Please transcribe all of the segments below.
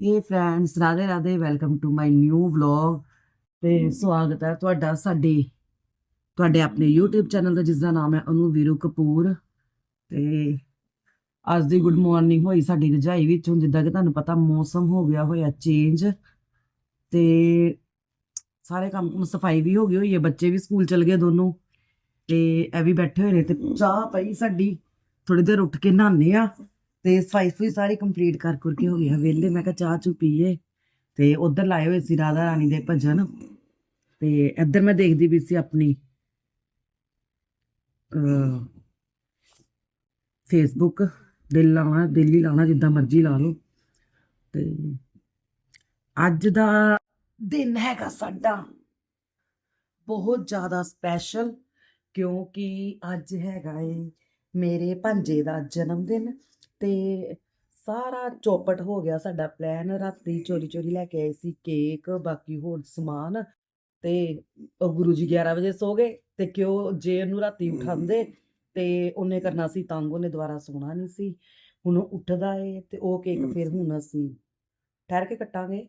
ਇਹ friends Radhe Radhe welcome to my new vlog ਤੇ ਸਵਾਗਤ ਹੈ ਤੁਹਾਡਾ ਸਾਡੇ ਤੁਹਾਡੇ ਆਪਣੇ YouTube ਚੈਨਲ ਦਾ ਜਿਸ ਦਾ ਨਾਮ ਹੈ ਅਨੂ ਵੀਰੂ ਕਪੂਰ। ਤੇ ਅੱਜ ਦੀ ਗੁੱਡ ਮਾਰਨਿੰਗ ਹੋਈ ਸਾਡੀ ਰਜਾਈ ਵਿੱਚ ਹੁਣ ਜਿੱਦਾਂ ਕਿ ਤੁਹਾਨੂੰ ਪਤਾ ਮੌਸਮ ਹੋ ਗਿਆ ਹੋਇਆ ਚੇਂਜ ਤੇ ਸਾਰੇ ਕੰਮ ਕੁਮ ਸਫ਼ਾਈ ਵੀ ਹੋ ਗਈ ਹੋਈ ਹੈ ਬੱਚੇ ਵੀ ਸਕੂਲ ਚਲ ਗਏ ਦੋਨੋਂ। ਤੇ ਇਹ ਵੀ ਬੈਠੇ ਹੋਏ ਨੇ ਤੇ ਚਾਹ ਪਈ ਸਾਡੀ ਥੋੜੀ ਦੇਰ ਉੱਠ ਕੇ ਨਹਾਉਂਦੇ ਆ ਤੇ ਸਫ਼ਾਈ ਸੁਈ ਸਾਰੀ ਕੰਪਲੀਟ ਕਰ ਕਰਕੇ ਹੋ ਗਿਆ ਵਿਹਲੇ। ਮੈਂ ਕਿਹਾ ਚਾਹ ਚੂ ਪੀਏ ਤੇ ਉਧਰ ਲਾਏ ਹੋਏ ਸੀ ਰਾਧਾ ਰਾਣੀ ਦੇ ਭਜਨ। ਤੇ ਇੱਧਰ ਮੈਂ ਦੇਖਦੀ ਵੀ ਸੀ ਆਪਣੀ ਫੇਸਬੁੱਕ ਦਿਲ ਲਾਉਣਾ, ਦਿਲ ਹੀ ਲਾਉਣਾ, ਜਿੱਦਾਂ ਮਰਜ਼ੀ ਲਾ ਲਓ। ਤੇ ਅੱਜ ਦਾ ਦਿਨ ਹੈਗਾ ਸਾਡਾ ਬਹੁਤ ਜ਼ਿਆਦਾ ਸਪੈਸ਼ਲ ਕਿਉਂਕਿ ਅੱਜ ਹੈਗਾ ਏ ਮੇਰੇ ਭਾਂਜੇ ਦਾ ਜਨਮ ਦਿਨ ਤੇ ਸਾਰਾ ਚੌਪਟ ਹੋ ਗਿਆ ਸਾਡਾ ਪਲਾਨ ਰਾਤੀ ਚੋਰੀ ਚੋਰੀ ਲੈ ਕੇ ਆਏ ਸੀ ਕੇਕ ਬਾਕੀ ਹੋਰ ਸਮਾਨ ਤੇ ਉਹ ਗੁਰੂ ਜੀ 11 ਵਜੇ ਸੋ ਗਏ ਤੇ ਕਿਉਂ ਜੇ ਉਹਨੂੰ ਰਾਤੀ ਉਠਾਉਂਦੇ ਤੇ ਉਹਨੇ ਕਰਨਾ ਸੀ ਤੰਗ ਉਹਨੇ ਦੁਬਾਰਾ ਸੋਣਾ ਨਹੀਂ ਸੀ। ਹੁਣ ਉੱਠਦਾ ਏ ਤੇ ਉਹ ਕੇਕ ਫਿਰ ਹੁਣ ਅਸੀਂ ਠਹਿਰ ਕੇ ਕੱਟਾਂਗੇ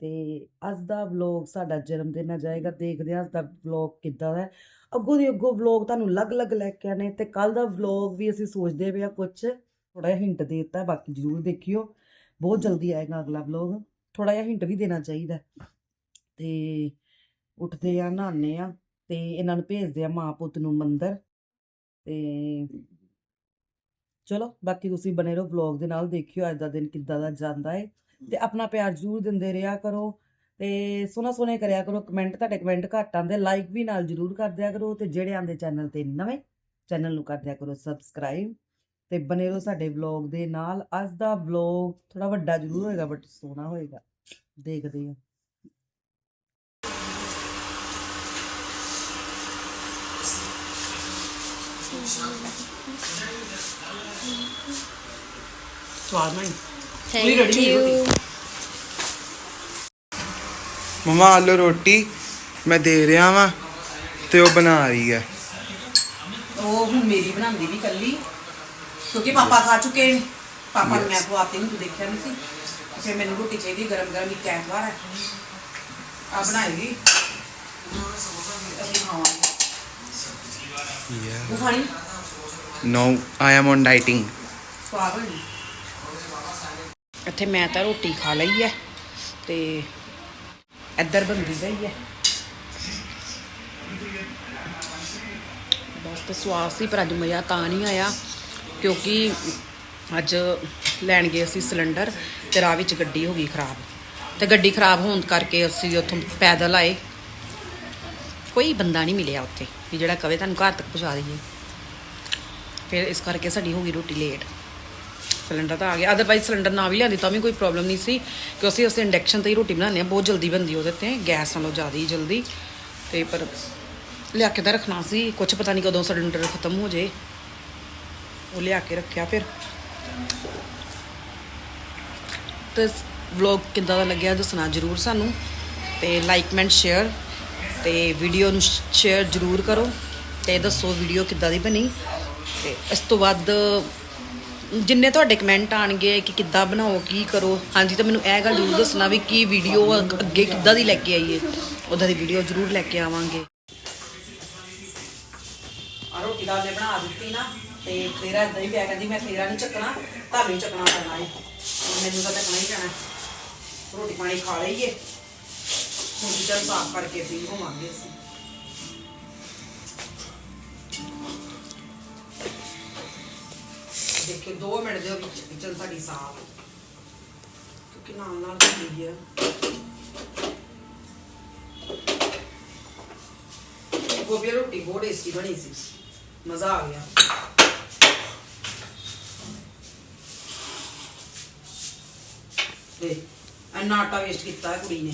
ਤੇ ਅੱਜ ਦਾ ਵਲੌਗ ਸਾਡਾ ਜਨਮ ਦਿਨ ਆ ਜਾਏਗਾ। ਦੇਖਦੇ ਹਾਂ ਅੱਜ ਦਾ ਵਲੌਗ ਕਿੱਦਾਂ ਦਾ ਹੈ। ਅੱਗੋਂ ਦੀ ਅੱਗੋਂ ਵਲੌਗ ਤੁਹਾਨੂੰ ਅਲੱਗ-ਅਲੱਗ ਲੈ ਕੇ ਆਨੇ ਤੇ ਕੱਲ ਦਾ ਵਲੌਗ ਵੀ ਅਸੀਂ ਸੋਚਦੇ ਪਏ ਆ ਕੁਝ ਥੋੜਾ ਜਿਹਾ ਹਿੰਟ ਦੇ ਦਿੱਤਾ, ਬਾਕੀ ਜਰੂਰ ਦੇਖਿਓ। ਬਹੁਤ ਜਲਦੀ ਆਏਗਾ ਅਗਲਾ ਵਲੌਗ ਥੋੜਾ ਜਿਹਾ ਹਿੰਟ ਵੀ ਦੇਣਾ ਚਾਹੀਦਾ। ਹੈ। ਤੇ ਉੱਠਦੇ ਆ, ਨਹਾਉਂਦੇ ਆ ਤੇ ਇਹਨਾਂ ਨੂੰ ਭੇਜਦੇ ਆ ਮਾਂ ਪੁੱਤ ਨੂੰ ਮੰਦਰ। ਤੇ ਚਲੋ, ਬਾਕੀ ਤੁਸੀਂ ਬਨੇ ਰਹੋ ਵਲੌਗ ਦੇ ਨਾਲ, ਦੇਖਿਓ ਅੱਜ ਦਾ ਦਿਨ ਕਿੱਦਾਂ ਦਾ ਜਾਂਦਾ ਹੈ ਤੇ ਆਪਣਾ ਪਿਆਰ ਜ਼ਰੂਰ ਦਿੰਦੇ ਰਿਹਾ ਕਰੋ। ਤੇ ਸੋਹਣਾ ਸੋਹਣੇ ਕਰਿਆ ਕਰੋ ਕਮੈਂਟ ਤੁਹਾਡੇ ਕਮੈਂਟ ਘੱਟ ਆਉਂਦੇ ਲਾਈਕ ਵੀ ਨਾਲ ਜ਼ਰੂਰ ਕਰ ਦਿਆ ਕਰੋ। ਤੇ ਜਿਹੜੇ ਆਂਦੇ ਚੈਨਲ ਤੇ ਨਵੇਂ ਚੈਨਲ ਨੂੰ ਕਰ ਦਿਆ ਕਰੋ ਸਬਸਕ੍ਰਾਈਬ ਤੇ ਬਨੇ ਰਹੋ ਸਾਡੇ ਵਲੌਗ ਦੇ ਨਾਲ। ਅੱਜ ਦਾ ਵਲੌਗ ਥੋੜਾ ਵੱਡਾ ਜ਼ਰੂਰ ਹੋਏਗਾ ਬਟ ਸੋਹਣਾ ਹੋਏਗਾ। ਦੇਖਦੇ ਹਾਂ। ਸਵਾਦ ਨਹੀਂ। ਪੂਰੀ ਯੂ ਮਮਾ ਆਲੂ ਰੋਟੀ ਮੈਂ ਦੇ ਰਿਹਾ ਵਾਂ ਤੇ ਉਹ ਬਣਾ ਰਹੀ ਹੈ। ਉਹ ਹੁਣ ਮੇਰੀ ਬਣਾਉਂਦੀ ਵੀ ਕੱਲੀ ਕਿਉਂਕਿ ਪਾਪਾ ਖਾ ਚੁੱਕੇ ਨੇ। ਪਾਪਾ ਨੂੰ ਮੈਂ ਖਵਾਤੀ ਨੂੰ ਤੂੰ ਦੇਖਿਆ ਨਹੀਂ ਸੀ। ਫਿਰ ਮੈਨੂੰ ਰੋਟੀ ਚਾਹੀਦੀ ਗਰਮ ਗਰਮ ਇੱਕ ਐਤਵਾਰ ਹੈ ਆ ਬਣਾਏਗੀ ਅਸੀਂ ਖਾਵਾਂਗੇ। ਉਹ ਖਾਣੀ? No I am on dieting ਸਵਾਦ ਹੋਣੀ ਇੱਥੇ ਮੈਂ ਤਾਂ ਰੋਟੀ ਖਾ ਲਈ ਹੈ ਤੇ ਇੱਧਰ ਬੰਦੀ ਪਈ ਹੈ ਬਸ ਤੇ ਸਵਾਦ ਸੀ ਪਰ ਅੱਜ ਮਜ਼ਾ ਤਾਂ ਨਹੀਂ ਆਇਆ। ਕਿਉਂਕਿ ਅੱਜ ਲੈਣ ਗਏ ਅਸੀਂ ਸਿਲੰਡਰ ਤੇ ਰਾਹ ਵਿੱਚ ਗੱਡੀ ਹੋ ਗਈ ਖਰਾਬ। ਤੇ ਗੱਡੀ ਖਰਾਬ ਹੋਣ ਕਰਕੇ ਅਸੀਂ ਉੱਥੋਂ ਪੈਦਲ ਆਏ। ਕੋਈ ਬੰਦਾ ਨਹੀਂ ਮਿਲਿਆ ਉੱਥੇ ਵੀ ਜਿਹੜਾ ਕਵੇ ਤੁਹਾਨੂੰ ਘਰ ਤੱਕ ਪਹੁੰਚਾ ਦਈਏ। ਫਿਰ ਇਸ ਕਰਕੇ ਸਾਡੀ ਹੋ ਗਈ ਰੋਟੀ ਲੇਟ। ਸਿਲੰਡਰ ਤਾਂ ਆ ਗਿਆ। ਅਦਰਵਾਈਜ਼ ਸਿਲੰਡਰ ਨਾ ਵੀ ਲਿਆਂਦੀ ਤਾਂ ਵੀ ਕੋਈ ਪ੍ਰੋਬਲਮ ਨਹੀਂ ਸੀ ਕਿਉਂਕਿ ਅਸੀਂ ਅਸੀਂ ਇੰਡਕਸ਼ਨ ਤੇ ਹੀ ਰੋਟੀ ਬਣਾਉਂਦੇ ਹਾਂ। ਬਹੁਤ ਜਲਦੀ ਬਣਦੀ ਉਹਦੇ ਤੇ। ਗੈਸ ਨਾਲੋਂ ਜ਼ਿਆਦਾ ਹੀ ਜਲਦੀ। ਤੇ ਪਰ ਲਿਆ ਕੇ ਤਾਂ ਰੱਖਣਾ ਸੀ। ਕੁਝ ਪਤਾ ਨਹੀਂ ਕਦੋਂ ਸਿਲੰਡਰ ਖਤਮ ਹੋ ਜੇ। ਉਹ ਲਿਆ ਕੇ ਰੱਖਿਆ ਫਿਰ। ਤੇ ਵਲੌਗ ਕਿੱਦਾਂ ਦਾ ਲੱਗਿਆ ਦੱਸਣਾ ਜਰੂਰ ਸਾਨੂੰ। ਤੇ ਲਾਈਕ ਕਮੈਂਟ ਸ਼ੇਅਰ ਤੇ ਵੀਡੀਓ ਨੂੰ ਸ਼ੇਅਰ ਜਰੂਰ ਕਰੋ ਤੇ ਦੱਸੋ ਵੀਡੀਓ ਕਿੱਦਾਂ ਦੀ ਬਣੀ। ਤੇ ਇਸ ਤੋਂ ਬਾਅਦ ਜਿੰਨੇ ਤੁਹਾਡੇ ਕਮੈਂਟ ਆਣਗੇ ਕਿ ਕਿੱਦਾਂ ਬਣਾਓ, ਕੀ ਕਰੋ, ਹਾਂਜੀ ਤਾਂ ਮੈਨੂੰ ਇਹ ਗੱਲ ਜ਼ਰੂਰ ਦੱਸਣਾ ਵੀ ਕੀ ਵੀਡੀਓ ਅੱਗੇ ਕਿੱਦਾਂ ਦੀ ਲੈ ਕੇ ਆਈਏ। ਉਹਦਾ ਦੀ ਵੀਡੀਓ ਜ਼ਰੂਰ ਲੈ ਕੇ ਆਵਾਂਗੇ। ਆ ਰੋਟੀ ਦਾ ਉਹਨੇ ਬਣਾ ਦਿੱਤੀ ਨਾ। ਤੇ ਤੇਰਾ ਇਦਾਂ ਹੀ ਪਿਆ ਕਹਿੰਦੀ ਮੈਂ ਤੇਰਾ ਨਹੀਂ ਚੱਕਣਾ, ਤੁਹਾਨੂੰ ਹੀ ਚੱਕਣਾ ਪੈਣਾ ਹੈ ਮੈਨੂੰ ਤਾਂ ਚੱਕਣਾ ਹੀ ਪੈਣਾ। ਰੋਟੀ ਪਾਣੀ ਖਾ ਲਈਏ। ਹੁਣ ਕਿਚਨ ਸਾਫ਼ ਕਰਕੇ ਫ੍ਰੀ ਹੋਵਾਂਗੇ ਅਸੀਂ। ਦੇਖਿਓ 2 ਮਿੰਟ ਦੇ ਵਿੱਚ ਕਿਚਨ ਸਾਡੀ ਸਾਫ਼ ਕਿਉਂਕਿ ਨਾਲ ਨਾਲ ਹੁੰਦੀ ਹੈ ਗੋਭੀ ਰੋਟੀ ਬਹੁਤ ਟੇਸਟੀ ਬਣੀ ਸੀ। ਮਜ਼ਾ ਆ ਗਿਆ। ਤੇ ਇੰਨਾ ਆਟਾ ਵੇਸਟ ਕੀਤਾ ਹੈ ਕੁੜੀ ਨੇ।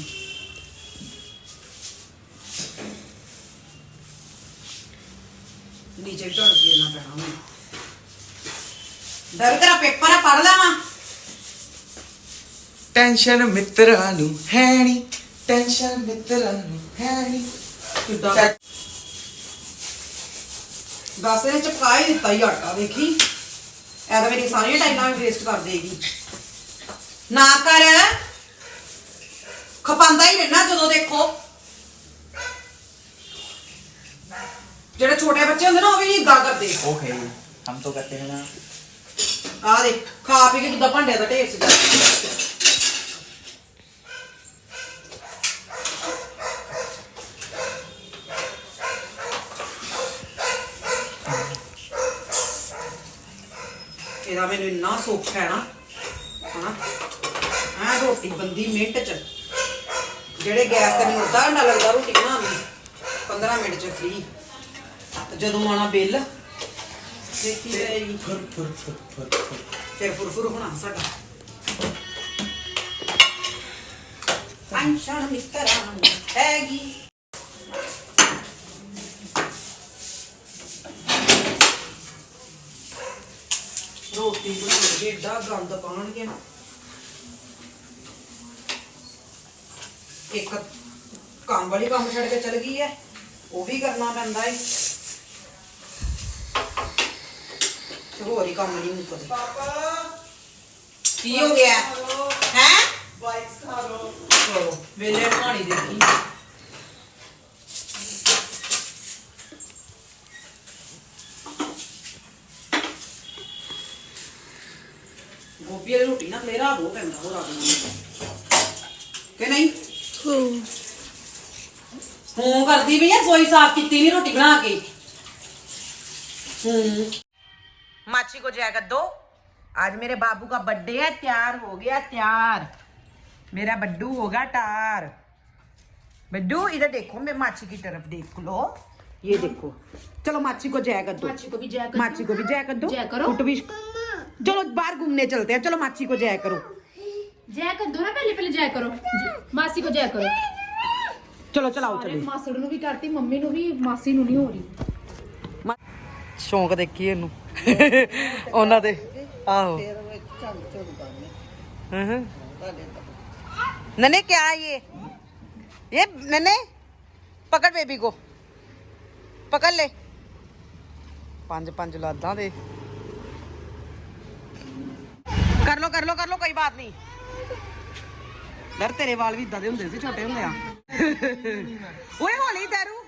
ਨੀਚੇ ਵੀ ਝੜ ਫੇਰਨਾ ਪੈਣਾ ਹੁਣ ਡਰ ਤੇਰਾ ਪੇਪਰ ਆ ਪੜ ਲਾਵਾਂ। ਟੈਨਸ਼ਨ ਮਿੱਤਰਾਂ ਨੂੰ ਹੈ ਨਹੀਂ ਟੈਨਸ਼ਨ ਮਿੱਤਰਾਂ ਨੂੰ ਹੈ ਨਹੀਂ ਕਿੱਦਾਂ ਦੱਸ ਇਹ ਚਪਕਾ ਹੀ ਦਿੱਤਾ ਹੀ ਆਟਾ ਦੇਖੀ ਐ ਤਾਂ ਮੇਰੀ ਸਾਰੀਆਂ ਟਾਈਲਾਂ ਵੇਸਟ ਕਰ ਦੇਗੀ। ਨਾ ਕਰ ਖਪਾਂਦਾ ਹੀ ਰਹਿਣਾ ਜਦੋਂ ਦੇਖੋ ਜਿਹੜੇ ਛੋਟੇ ਬੱਚੇ ਹੁੰਦੇ ਨਾ ਉਹ ਵੀ ਨਹੀਂ ਇਦਾਂ ਕਰਦੇ ओके हम तो करते हैं ना ਆ ਦੇ ਖਾ ਪੀ ਕੇ ਜਿੱਦਾਂ ਭਾਂਡਿਆਂ ਦਾ ਢੇਰ ਸੀਗਾ ਇਹਦਾ ਮੈਨੂੰ ਇੰਨਾ ਸੁੱਖ ਹੈ ਨਾ ਹਨਾ ਆ ਰੋਟੀ ਬੰਦੀ ਮਿੰਟ ਚ। ਜਿਹੜੇ ਗੈਸ ਤੇ ਮੈਨੂੰ ਅੱਧਾ ਘੰਟਾ ਲੱਗਦਾ ਰੋਟੀ ਬਣਾਉਣ 15 ਮਿੰਟ ਚ ਫਰੀ ਜਦੋਂ ਆਣਾ ਬਿੱਲ ਦੇਖੀ ਜਾਏਗੀ। ਫੁਰ ਫੁਰ ਫੁਰ ਫੁਰ ਫੁਰ। ਫੁਰ ਫੁਰ ਹੋਣਾ ਸਾਡਾ। ਅੰਸ਼ਾਨ ਮਿੱਤਰਾਂ ਹੈਗੀ। ਰੋਟੀ ਬਣਾਉਣ ਦੇ ਏਡਾ ਗੰਦ ਪਾਉਣਗੇ। ਨਾ ਇੱਕ ਕੰਮ ਵਾਲੀ ਕੰਮ ਛੱਡ ਕੇ ਚਲ ਗਈ ਹੈ ਉਹ ਵੀ ਕਰਨਾ ਪੈਂਦਾ ਹੈ ਤੇ ਹੋਰ ਹੀ ਕੰਮ ਨਹੀਂ ਮੁੱਕਦੇ। ਕੀ ਹੋ ਗਿਆ? ਹੈ? ਬਾਈਕਸ ਖਾ ਲੋ ਚਲੋ ਵੇਲੇ ਪਾਣੀ ਦੇਖੀ ਗੋਭੀ ਵਾਲੀ ਰੋਟੀ ਨਾ ਮੇਰਾ ਬਹੁਤ ਪੈਂਦਾ ਹੋ ਰਾਤ ਹੂੰ ਕਰਦੀ ਵੀ ਆ ਸੋਈ ਸਾਫ ਕੀਤੀ ਨਹੀਂ ਰੋਟੀ ਬਣਾ ਕੇ हम्म माची को जय कर दो आज मेरे बाबू का बर्थडे है तैयार हो गया तैयार मेरा बड्डू होगा टार बड्डू इधर देखो मैं माची की तरफ देख लो ये देखो चलो माची को जय कर दो माची को भी जय कर माची को भी जय कर दो जय करो। फुट भी चलो बाहर घूमने चलते हैं चलो माची को जय करो जय कर दो ना पहले पहले जय करो ज- मासी को जय करो चलो चलाओ ਅਰੇ चलो ਮਾਸੜ ਨੂੰ ਵੀ ਕਰਤੀ ਮੰਮੀ ਨੂੰ ਵੀ ਮਾਸੀ ਨੂੰ ਨਹੀਂ ਹੋ ਰਹੀ ਸ਼ੌਂਕ ਦੇਖੀ ਇਹਨੂੰ ਉਹਨਾਂ ਦੇ ਆਹੋ ਹੂੰ नने क्या है ये ये नने पकड़ बेबी को पकड़ ले ਪੰਜ ਪੰਜ ਲਾਦਾਂ ਦੇ ਕਰ ਲੋ ਕਰ ਲੋ ਕਰ ਲੋ ਕੋਈ ਬਾਤ ਨਹੀਂ ਯਾਰ ਤੇਰੇ ਵਾਲ ਵੀ ਇਦਾਂ ਦੇ ਹੁੰਦੇ ਸੀ ਛੋਟੇ ਹੁੰਦੇ ਆ ਓਏ ਹੌਲੀ ਦਾਰੂ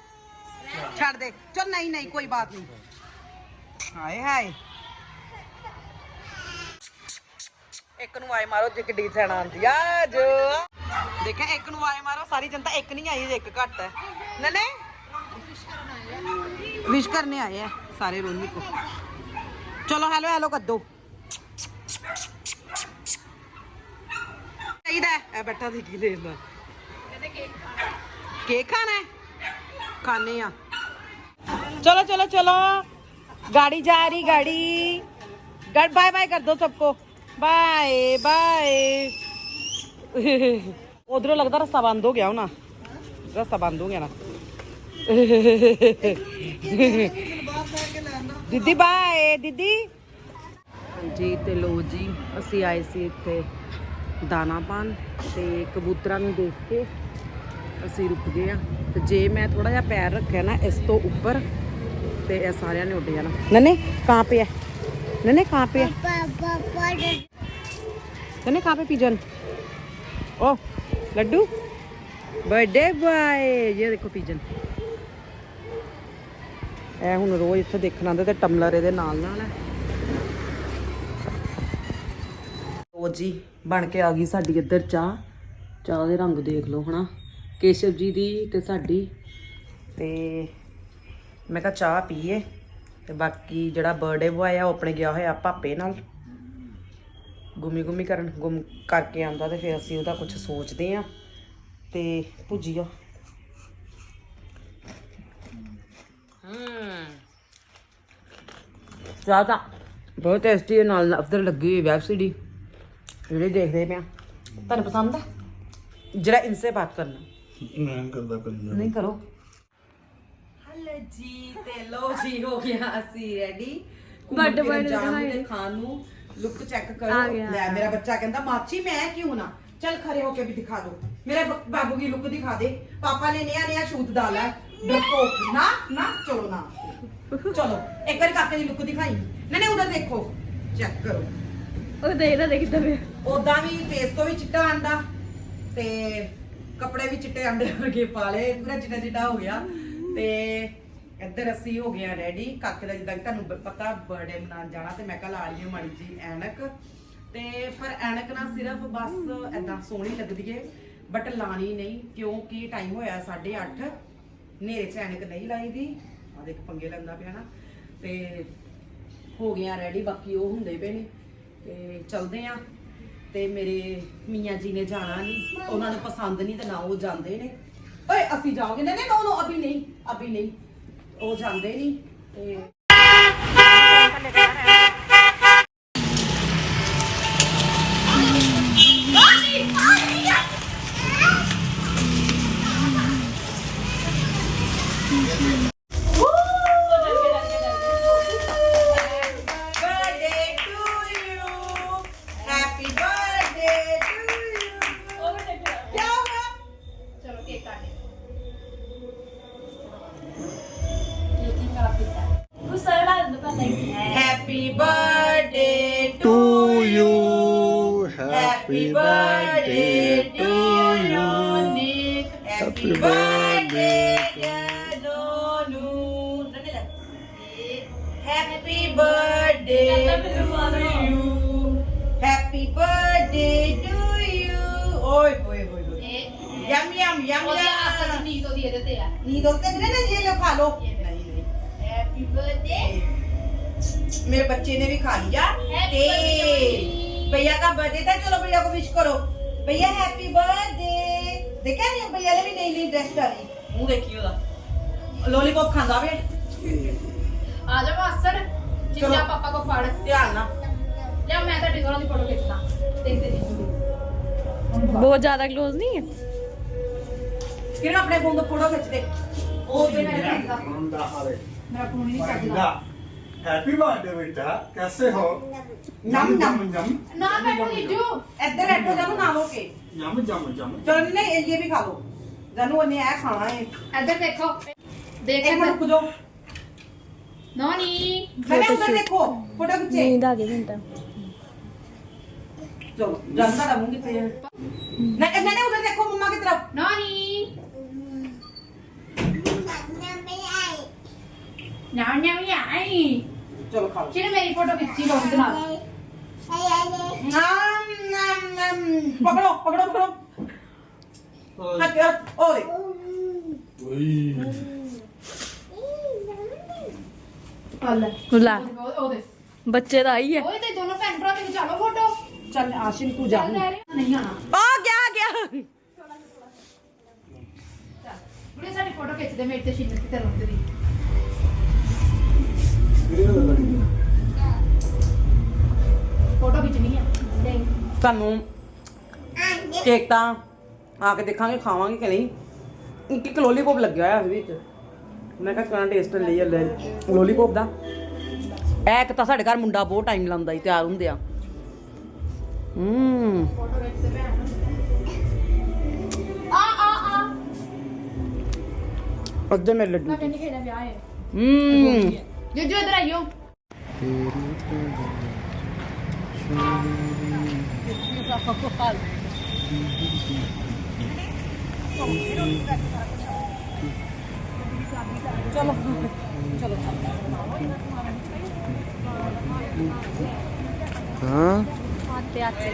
ਛੱਡ ਦੇ। ਚਲ ਨਹੀਂ ਨਹੀਂ, ਕੋਈ ਬਾਤ ਨਹੀਂ। ਹਾਏ ਹਾਏ। ਇੱਕ ਨੂੰ ਆਏ ਮਾਰੋ, ਜੇ ਕਿੱਡੀ ਸੈਣਾ ਆਂਦੀ ਆ। ਜੋ ਦੇਖਿਆ, ਇੱਕ ਨੂੰ ਆਏ ਮਾਰੋ, ਸਾਰੀ ਜਨਤਾ ਇੱਕ ਨਹੀਂ ਆਈ, ਇੱਕ ਘੱਟ ਹੈ। ਨਨੇ? ਵਿਸ਼ ਕਰਨੇ ਆਏ ਹੈ ਸਾਰੇ ਰੋਨੀ ਕੋ। ਚਲੋ, ਹੈਲੋ ਹੈਲੋ ਕਰ ਚਾਹੀਦਾ ਹੈ? ਬੈਠਾ ਸੀ, ਕੀ ਲੈਂਦਾ ਕੇਕ ਖਾਣਾ ਹੈ ਖਾਣੇ ਆ चलो चलो चलो गाड़ी जा रही गाड़ी बाय बाय कर दो सबको बाय बाय उधरों लगता रास्ता बंद हो गया होना रास्ता बंद हो गया ना ਦੀਦੀ ਬਾਏ ਦੀਦੀ ਹਾਂਜੀ ਤੇ ਲੋ ਜੀ ਅਸੀਂ ਆਏ ਸੀ ਇੱਥੇ ਦਾਣਾ ਪਾਣ ਤੇ ਕਬੂਤਰਾਂ ਨੂੰ ਦੇਖ ਕੇ ਅਸੀਂ ਰੁਕ ਗਏ ਆ। ਤੇ ਜੇ ਮੈਂ ਥੋੜਾ ਜਿਹਾ ਪੈਰ ਰੱਖਿਆ ਨਾ ਇਸ ਤੋਂ ਉੱਪਰ, ਤੇ ਇਹ ਸਾਰਿਆਂ ਨੇ ਉੱਡ ਜਾਣਾ। ਨਨੇ, ਕਾਂ ਪਿਆ। ਨਨੇ, ਕਾਂ ਪਿਆ। ਨਨੇ, ਕਾਂ ਪੇ ਪੀਜਨ ਓ, ਲੱਡੂ। ਬਰਥਡੇ ਬਾਏ ਇਹ ਦੇਖੋ ਪੀਜਨ ਐ ਹੁਣ ਰੋਜ਼ ਇੱਥੇ ਦੇਖਣ ਆਉਂਦੇ ਤੇ ਟਮਲਰ ਇਹਦੇ ਨਾਲ ਨਾਲ ਹੈ। ਉਹ ਜੀ, ਬਣ ਕੇ ਆ ਗਈ ਸਾਡੀ ਇੱਧਰ ਚਾਹ। ਚਾਹ ਦੇ ਰੰਗ ਦੇਖ ਲਓ ਹਨਾ। ਕੇਸ਼ਵ ਜੀ ਦੀ ਤੇ ਸਾਡੀ। ਤੇ ਮੈਂ ਕਿਹਾ ਚਾਹ ਪੀਏ ਤੇ ਬਾਕੀ ਜਿਹੜਾ ਬਰਥਡੇ ਬੁਆਏ ਆ ਉਹ ਆਪਣੇ ਗਿਆ ਹੋਇਆ ਪਾਪੇ ਨਾਲ। ਗੁੰਮੀ ਗੁੰਮੀ ਕਰਨ ਗੁੰਮ ਕਰਕੇ ਆਉਂਦਾ ਤੇ ਫਿਰ ਅਸੀਂ ਉਹਦਾ ਕੁਝ ਸੋਚਦੇ ਆ ਤੇ ਭੁਜੀਆ ਹਮ। ਚਾਹ ਤਾਂ ਬਹੁਤ ਟੇਸਟੀ ਹੈ ਨਾਲ ਅਫਦਰ ਲੱਗੀ ਹੋਈ ਵੈਬ ਸੀਡੀ ਜਿਹੜੇ ਦੇਖਦੇ ਪਿਆ ਤੁਹਾਨੂੰ ਪਸੰਦ ਹੈ ਜਰਾ ਇਨਸੇ ਬਾਤ ਕਰਨਾ। ਮੈਂ ਕਰਦਾ ਕਰੀ ਨਹੀਂ ਕਰੋ। ਹਲੋ ਜੀ ਤੇ ਲੋ ਜੀ ਹੋ ਗਿਆ ਅਸੀਂ ਰੈਡੀ Birthday boy ਨੂੰ ਦਿਖਾਏ। ਦੇ ਖਾਣ ਨੂੰ। ਲੁੱਕ ਚੈੱਕ ਕਰੋ। ਲੈ ਮੇਰਾ ਬੱਚਾ ਕਹਿੰਦਾ ਮਾਚੀ ਮੈਂ ਕਿਉਂ ਨਾ? ਚਲ ਖੜੇ ਹੋ ਕੇ ਵੀ ਦਿਖਾ ਦੋ। ਮੇਰੇ ਬ- ਬਾਬੂ ਦੀ ਲੁੱਕ ਦਿਖਾ ਦੇ। ਪਾਪਾ ਨੇ ਨਿਆ ਨਿਆ ਸ਼ੂਟ ਡਾਲਾ ਡਰਪੋਕ ਨਾ ਨਾ ਚਲੋ ਨਾ। ਚਲੋ ਇੱਕ ਵਾਰ ਕਾਕੇ ਦੀ ਲੁੱਕ ਦਿਖਾਈ। ਨਹੀਂ ਨਹੀਂ ਉਧਰ ਦੇਖੋ। ਚੈੱਕ ਕਰੋ। ਉਹ ਦੇਖਦਾ ਦੇਖਦਾ ਵੇ ਉਦਾਂ ਵੀ ਫੇਸ ਤੋਂ ਵੀ ਚਿੱਟਾ ਆਂਦਾ। ਤੇ ਕੱਪੜੇ ਵੀ ਚਿੱਟੇ ਆਂਡੇ ਵਰਗੇ ਪਾ ਲਏ, ਪੂਰਾ ਚਿੱਟਾ ਚਿੱਟਾ ਹੋ ਗਿਆ। ਤੇ ਇੱਧਰ ਅਸੀਂ ਹੋ ਗਏ ਆ ਰੈਡੀ ਕਾਕੇ ਦਾ ਜਿੱਦਾਂ ਕਿ ਤੁਹਾਨੂੰ ਬ- ਪਤਾ ਬਰਥਡੇ ਮਨਾਉਣ ਜਾਣਾ ਤੇ ਮੈਂ ਕਿਹਾ ਲਾ ਲਈਏ ਮਾੜੀ ਜੀ ਐਨਕ। ਤੇ ਪਰ ਐਨਕ ਨਾ ਸਿਰਫ ਬਸ ਐਦਾਂ ਸੋਹਣੀ ਲੱਗਦੀ ਏ ਬਟ ਲਾਣੀ ਨਹੀਂ, ਕਿਉਂਕਿ ਟਾਈਮ ਹੋਇਆ 8:30 ਹਨੇਰੇ ਚ ਐਨਕ ਨਹੀਂ ਲਾਈ ਦੀ। ਆ ਦੇਖ, ਪੰਗੇ ਲੈਂਦਾ ਪਿਆ ਨਾ। ਤੇ ਹੋ ਗਿਆ ਰੈਡੀ ਬਾਕੀ ਉਹ ਹੁੰਦੇ ਪਏ ਨੇ। ਤੇ ਚਲਦੇ ਆ। ਤੇ ਮੇਰੇ ਮੀਆਂ ਜੀ ਨੇ ਜਾਣਾ ਨਹੀਂ ਉਹਨਾਂ ਨੂੰ ਪਸੰਦ ਨਹੀਂ ਤੇ ਨਾ ਉਹ ਜਾਂਦੇ ਨੇ। ਓਏ, ਅਸੀਂ ਜਾਓਗੇ ਨਹੀਂ ਨਹੀਂ, ਨੋ ਨੋ, ਅਭੀ ਨਹੀਂ ਅਭੀ ਨਹੀਂ। ਉਹ ਜਾਂਦੇ ਨਹੀਂ ਤੇ Happy birthday to you. Happy birthday to you. Nick. Happy birthday, birthday. dear Nonu. Happy birthday to you. Happy birthday to you. ਓਏ ਹੋਏ ਹੋਏ ਹੋਏ ਇਹ ਯਮ ਯਮ ਯਮ ਉਹਦੀ ਅਸਲ ਯਮ ਨੀਤ ਉਹਦੀ ਇਹਦੇ ਤੇ ਆ ਨੀਂਦ ਉੱਤੇ ਨਹੀਂ ਨਾ ਇਹ ਲੋ ਖਾ ਲੋ मेरे बच्चे ने भी खा लिया ते भैया का बर्थडे था चलो भैया को विश करो भैया हैप्पी बर्थडे देखा नहीं भैया ने भी नई नई ड्रेस डाली मुंह देखी ओदा लॉलीपॉप खांदा वे आ जा मास्टर चिंजा पापा को फाड़ ध्यान ना ले मैं तो डिगोरों दी फोटो खींचना देखते नहीं बहुत ज्यादा क्लोज नहीं है ਕਿਹੜਾ ਆਪਣੇ ਫੋਨ ਤੋਂ ਫੋਟੋ ਖਿੱਚਦੇ ਉਹ ਤੇ ਮੈਂ ਖਿੱਚਦਾ ਮੇਰਾ ਫੋਨ ਨਹੀਂ ਚੱਲਦਾ हैप्पी बर्थडे बेटा कैसे हो नम नम नम ना बैठो लीजू इधर बैठो जानू ना हो के यम जम जम चलो ने ये भी खा लो जानू ने ये खाना है इधर देखो देखो एक मिनट रुको नोनी मैंने उधर देखो फोटो खींचे नींद आ गई घंटा चलो जानता रहूंगी तो मैंने उधर देखो मम्मा की तरफ नोनी ਨਾ ਨਾ ਵੀ ਆਈ ਚਲੋ ਖਾਓ ਜਿਹਨੇ ਮੇਰੀ ਫੋਟੋ ਖਿੱਚੀ ਲੋਕ ਦੇ ਨਾਲ ਬੱਚੇ ਦਾ ਆਈ ਹੈ ਓਏ ਤੇ ਦੋਨੋਂ ਭੈਣ ਭਰਾ ਤੇ ਵਿਚਾਲੋ ਫੋਟੋ ਚੱਲ ਆਸ਼ਿਨ ਤੂੰ ਜਾ ਨਹੀਂ ਆਣਾ ਆ ਗਿਆ ਗਿਆ ਬੁੜੇ ਸਾਡੀ ਫੋਟੋ ਖਿੱਚਦੇ ਮੇਰੇ ਤੇ ਸ਼ਿੰਨ ਕਿਤੇ ਰੁੱਕਦੀ ਫੋਟੋ ਖਿੱਚਣੀ ਆ। ਨਹੀਂ। ਤੁਹਾਨੂੰ ਕੇਕ ਤਾਂ ਆ ਕੇ ਦੇਖਾਂਗੇ ਖਾਵਾਂਗੇ ਕਿ ਨਹੀਂ। ਇੱਕ ਇੱਕ ਲੋਲੀਪੌਪ ਲੱਗਿਆ ਹੋਇਆ ਇਹਦੇ ਵਿੱਚ। ਮੈਂ ਕਿਹਾ ਕਿਹੜਾ ਟੇਸਟ ਲਈ ਲੈ। ਲੋਲੀਪੌਪ ਦਾ। ਇਹ ਇੱਕ ਤਾਂ ਸਾਡੇ ਘਰ ਮੁੰਡਾ ਬਹੁਤ ਟਾਈਮ ਲਾਉਂਦਾ ਹੀ ਤਿਆਰ ਹੁੰਦੇ ਆ। ਹੂੰ। ਫੋਟੋ ਖਿੱਚਦੇ ਭੈਣ ਆ ਆ ਆ। ਅੱਧੇ ਮੇਰੇ ਲੱਡੂ। ਮੈਂ ਕਹਿੰਦੀ ਖੇੜਾ ਵਿਆਹ ਹੈ। ਹੂੰ। ਜੱਜੂ ਇਧਰ ਆਇਓ ਚਲੋ ਚਲੋ ਹਾਂ? ਆਤੇ ਆਤੇ।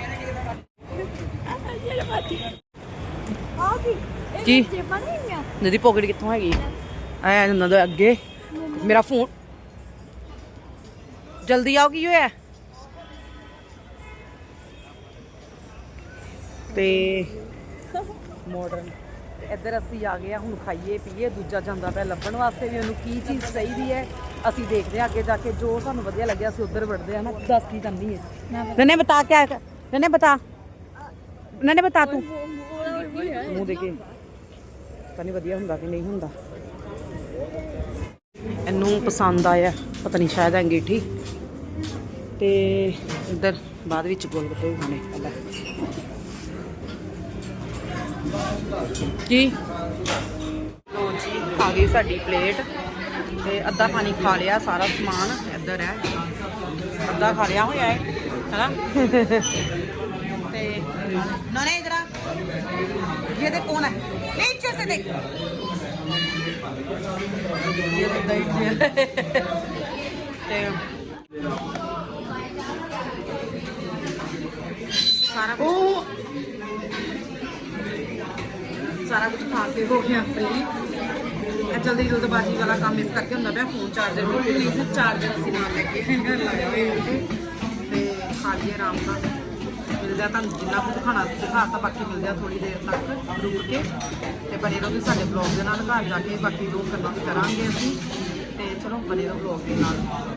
ਕੀ? ਜੇਬਾਂ ਨਹੀਂ ਹੈਗੀਆਂ ਨਦੀ ਪੋਕਟ ਕਿੱਥੋਂ ਹੈਗੀ? ਆਇਆ ਜਾਂਦਾ ਅੱਗੇ। ਮੇਰਾ ਫੋਨ ਜਲਦੀ ਆਓ ਕੀ ਹੋਇਆ? ਤੇ ਮਾਡਰਨ ਇੱਧਰ ਅਸੀਂ ਆ ਗਏ ਆ ਹੁਣ ਖਾਈਏ ਪੀਏ ਦੂਜਾ ਜਾਂਦਾ ਪਿਆ ਲੱਭਣ ਵਾਸਤੇ ਵੀ ਉਹਨੂੰ ਕੀ ਚੀਜ਼ ਚਾਹੀਦੀ ਹੈ ਅਸੀਂ ਦੇਖਦੇ ਆ ਅੱਗੇ ਜਾ ਕੇ ਜੋ ਸਾਨੂੰ ਵਧੀਆ ਲੱਗਿਆ ਅਸੀਂ ਉੱਧਰ ਵੜਦੇ ਆ ਨਾ ਦੱਸ ਕੀ ਕਰਨੀ ਹੈ। ਨਨੇ ਬਤਾ ਕਿਆ ਹੈ? ਨਨੇ ਬਤਾ। ਨਨੇ ਬਤਾ ਤੂੰ। ਮੂੰਹ ਦੇ ਕੇ ਪਤਾ ਨਹੀਂ ਵਧੀਆ ਹੁੰਦਾ ਕਿ ਨਹੀਂ ਹੁੰਦਾ। ਇਹਨੂੰ ਪਸੰਦ ਆਇਆ ਪਤਾ ਨਹੀਂ ਸ਼ਾਇਦ ਅੰਗੀਠੀ। ਤੇ ਇੱਧਰ ਬਾਅਦ ਵਿੱਚ ਗੋਲ ਗੱਪੇ ਵੀ ਖਾਣੇ ਪਹਿਲਾਂ ਜੀ ਲੋ ਜੀ ਆ ਗਈ ਸਾਡੀ ਪਲੇਟ ਤੇ ਅੱਧਾ ਪਾਣੀ ਖਾ ਲਿਆ ਸਾਰਾ ਸਮਾਨ ਇੱਧਰ ਹੈ ਅੱਧਾ ਖਾ ਲਿਆ ਹੋਇਆ ਹੈ ਹੈਨਾ ਤੇ ਨਾਨੇ ਇਧਰ ਆ ये देख कौन है नीचे से देख ये देख दही ਤੇ ਸਾਰਾ ਕੁਝ ਖਾ ਕੇ ਹੋ ਗਿਆ ਫ੍ਰੀ ਇਹ ਜਲਦੀ ਜਲਦਬਾਜ਼ੀ ਵਾਲਾ ਕੰਮ ਇਸ ਕਰਕੇ ਹੁੰਦਾ ਪਿਆ ਫੋਨ ਚਾਰਜਰ ਹੋ ਨਹੀਂ ਤਾਂ ਚਾਰਜਰ ਅਸੀਂ ਨਾਲ ਲੈ ਕੇ ਆਏ ਲਾਇਆ ਹੋਇਆ ਤੇ ਖਾ ਲਈਏ ਆਰਾਮ ਨਾਲ। ਮਿਲਦਾ ਤੁਹਾਨੂੰ ਜਿੰਨਾ ਕੁਝ ਖਾਣਾ ਦਿਖਾਤਾ ਬਾਕੀ ਮਿਲਦੇ ਆ ਥੋੜੀ ਦੇਰ ਤੱਕ ਰੁਕ ਕੇ। ਤੇ ਬਣੇ ਰਹੋ ਸਾਡੇ ਬਲੌਗ ਦੇ ਨਾਲ, ਘਰ ਜਾ ਕੇ ਬਾਕੀ ਲੋਕ ਗੱਲਾਂ ਵੀ ਕਰਾਂਗੇ ਅਸੀਂ। ਤੇ ਚਲੋ ਬਣੇ ਰਹੋ ਬਲੌਗ ਦੇ ਨਾਲ।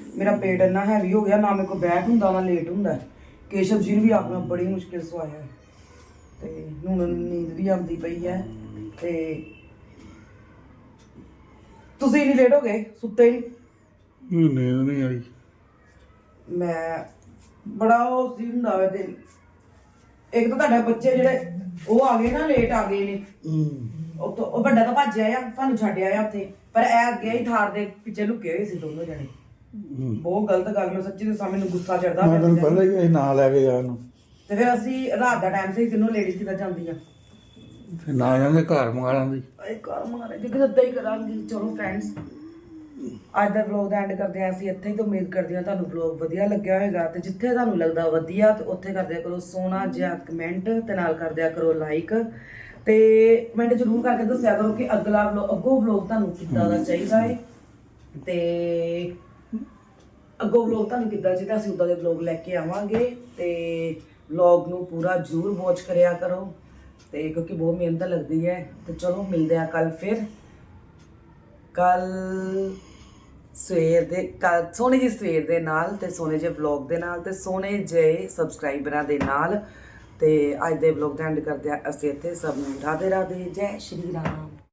ਮੇਰਾ ਪੇਟ ਇੰਨਾ ਹੈਵੀ ਹੋ ਗਿਆ ਨਾ ਮੇਰੇ ਕੋ ਬੈਠ ਹੁੰਦਾ ਨਾ ਲੇਟ ਹੁੰਦਾ। ਕੇਸ਼ਵ ਜੀ ਨੂੰ ਵੀ ਆਪਣਾ ਬੜੀ ਮੁਸ਼ਕਿਲ ਸਵਾਇਆ ਤੇ ਹੁਣ ਨੀਂਦ ਵੀ ਆਉਂਦੀ ਪਈ ਹੈ। ਤੇ ਤੁਸੀਂ ਨਹੀਂ ਲੇਟ ਹੋ ਗਏ? ਸੁੱਤੇ ਹੀ ਨਹੀਂ ਨਹੀਂ ਨਹੀਂ ਆਈ। ਮੈਂ ਬੜਾ ਉਹ ਸੀ ਹੁੰਦਾ ਵੇ ਦਿਲ ਇੱਕ ਤਾਂ ਤੁਹਾਡੇ ਬੱਚੇ ਜਿਹੜੇ ਉਹ ਆ ਗਏ ਨਾ ਲੇਟ ਆ ਗਏ ਨੇ। ਉਹ ਤੋਂ ਉਹ ਵੱਡਾ ਤਾਂ ਭੱਜ ਆਇਆ ਸਾਨੂੰ ਛੱਡ ਆਇਆ ਉੱਥੇ। ਪਰ ਇਹ ਅੱਗੇ ਹੀ ਥਾਰ ਦੇ ਪਿੱਛੇ ਲੁਕੇ ਹੋਏ ਸੀ ਦੋਨੋਂ ਜਣੇ। ਬਹੁਤ ਗਲਤ ਗੱਲ ਮੈਂ ਸੱਚੀ ਦੱਸਾਂ ਮੈਨੂੰ ਗੁੱਸਾ ਚੜਦਾ ਮੈਂ ਪਿਆ ਪਹਿਲਾਂ ਹੀ ਇਹ ਨਾਂ ਲੈ ਕੇ ਜਾਣ ਨੂੰ ਤੇ ਫਿਰ ਅਸੀਂ ਰਾਤ ਦਾ ਟਾਈਮ ਸੀ ਤਿੰਨੋਂ ਲੇਡੀਜ਼ ਕਿੱਦਾਂ ਜਾਂਦੀਆਂ? ਤੇ ਨਾ ਜਾਂਦੇ ਘਰ ਮੰਗਾ ਲਾਂਦੀ ਇਹ ਕਰ ਮਾਰੇ ਜੇ ਕਿਦਾਂ ਹੀ ਕਰਾਂਗੀ ਚਲੋ ਫਰੈਂਡਸ ਅੱਜ ਦਾ ਵਲੌਗ ਦਾ ਐਂਡ ਕਰਦੇ ਹਾਂ ਅਸੀਂ ਇੱਥੇ ਹੀ ਤੋਂ ਉਮੀਦ ਕਰਦੇ ਹਾਂ ਤੁਹਾਨੂੰ ਵਲੌਗ ਵਧੀਆ ਲੱਗਿਆ ਹੋਵੇਗਾ ਤੇ ਜਿੱਥੇ ਤੁਹਾਨੂੰ ਲੱਗਦਾ ਵਧੀਆ ਤੇ ਉੱਥੇ ਕਰ ਦਿਆ ਕਰੋ ਸੋਹਣਾ ਜਿਹਾ ਕਮੈਂਟ ਤੇ ਨਾਲ ਕਰ ਦਿਆ ਕਰੋ ਲਾਈਕ ਤੇ ਕਮੈਂਟ ਜ਼ਰੂਰ ਕਰਕੇ ਦੱਸਿਆ ਕਰੋ ਕਿ ਅਗਲਾ ਵਲੌਗ ਅੱਗੋਂ ਵਲੌਗ ਤੁਹਾਨੂੰ ਕਿੱਦਾਂ ਦਾ ਚਾਹੀਦਾ ਹੈ ਤੇ ਅੱਗੋਂ ਵਲੌਗ ਤੁਹਾਨੂੰ ਕਿੱਦਾਂ ਚਾਹੀਦਾ, ਅਸੀਂ ਉਦਾਂ ਦੇ ਵਲੌਗ ਲੈ ਕੇ ਆਵਾਂਗੇ ਤੇ ਵਲੌਗ ਨੂੰ ਪੂਰਾ ਜ਼ਰੂਰ ਵਾਚ ਕਰਿਆ ਕਰੋ ਤੇ ਕਿਉਂਕਿ ਬਹੁਤ ਮਿਹਨਤ ਲੱਗਦੀ ਹੈ। ਤੇ ਚਲੋ, ਮਿਲਦੇ ਆ ਕੱਲ ਫਿਰ। ਕੱਲ ਸਵੇਰ ਦੇ ਕੱਲ ਸੋਹਣੇ ਜਿਹੇ ਸਵੇਰ ਦੇ ਨਾਲ ਤੇ ਸੋਹਣੇ ਜਿਹੇ ਵਲੌਗ ਦੇ ਨਾਲ ਤੇ ਸੋਹਣੇ ਜਿਹੇ ਸਬਸਕ੍ਰਾਈਬਰਾਂ ਦੇ ਨਾਲ ਤੇ ਅੱਜ ਦੇ ਵਲੌਗ ਦਾ ਐਂਡ ਕਰਦੇ ਆ ਅਸੀਂ ਇੱਥੇ। ਸਭ ਨੂੰ ਰਾਧੇ ਰਾਧੇ ਜੈ ਸ਼੍ਰੀ ਰਾਮ।